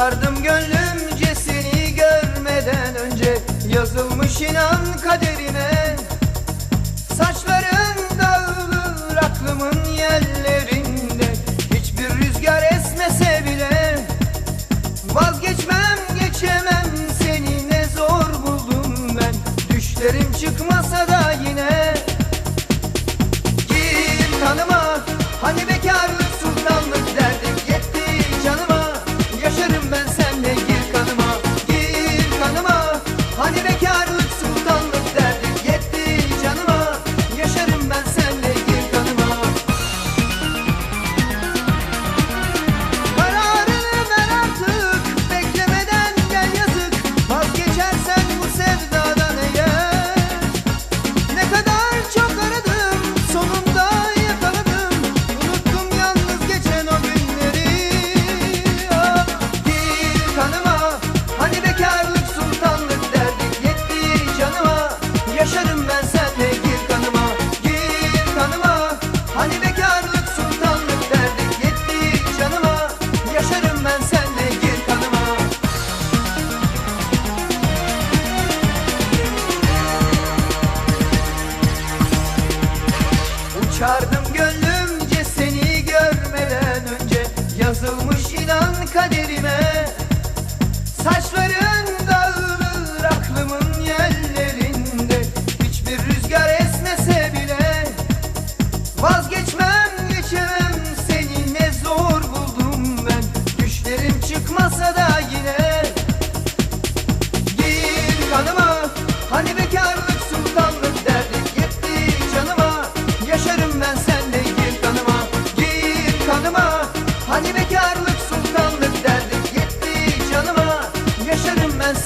Sarardım gönlümce seni görmeden önce. Yazılmış inan kaderime. Gönlümce seni görmeden önce Yazılmış inan kaderime. Saçların dağılır aklımın yerlerinde. Hiçbir rüzgar esmese bile Vazgeçmem geçemem. Seni ne zor buldum ben. Güçlerim çıkmasa da yine. Gir kanıma hani bekar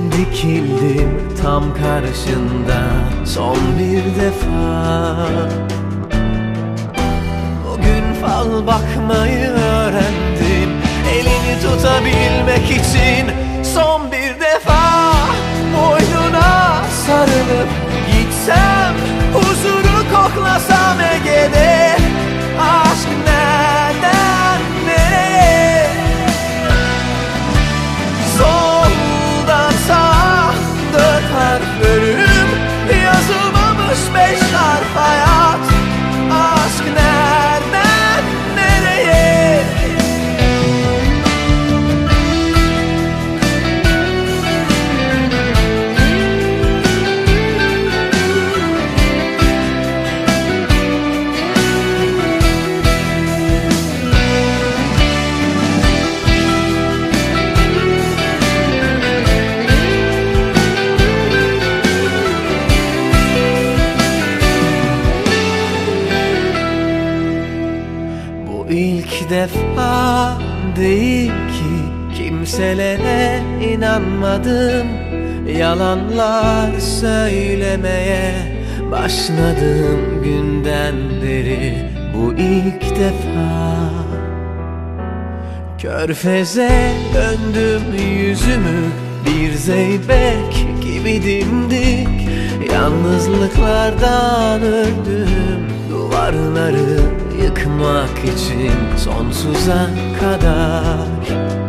Dikildim tam karşında son bir defa. Bugün fal bakmayı öğrendim Elini tutabilmek için son bir defa değil ki Kimselere inanmadım. Yalanlar söylemeye Başladım günden beri Bu ilk defa. Körfeze döndüm yüzümü Bir zeybek gibi dimdik. Yalnızlıklardan öldüm Duvarları yıkmak için sonsuza kadar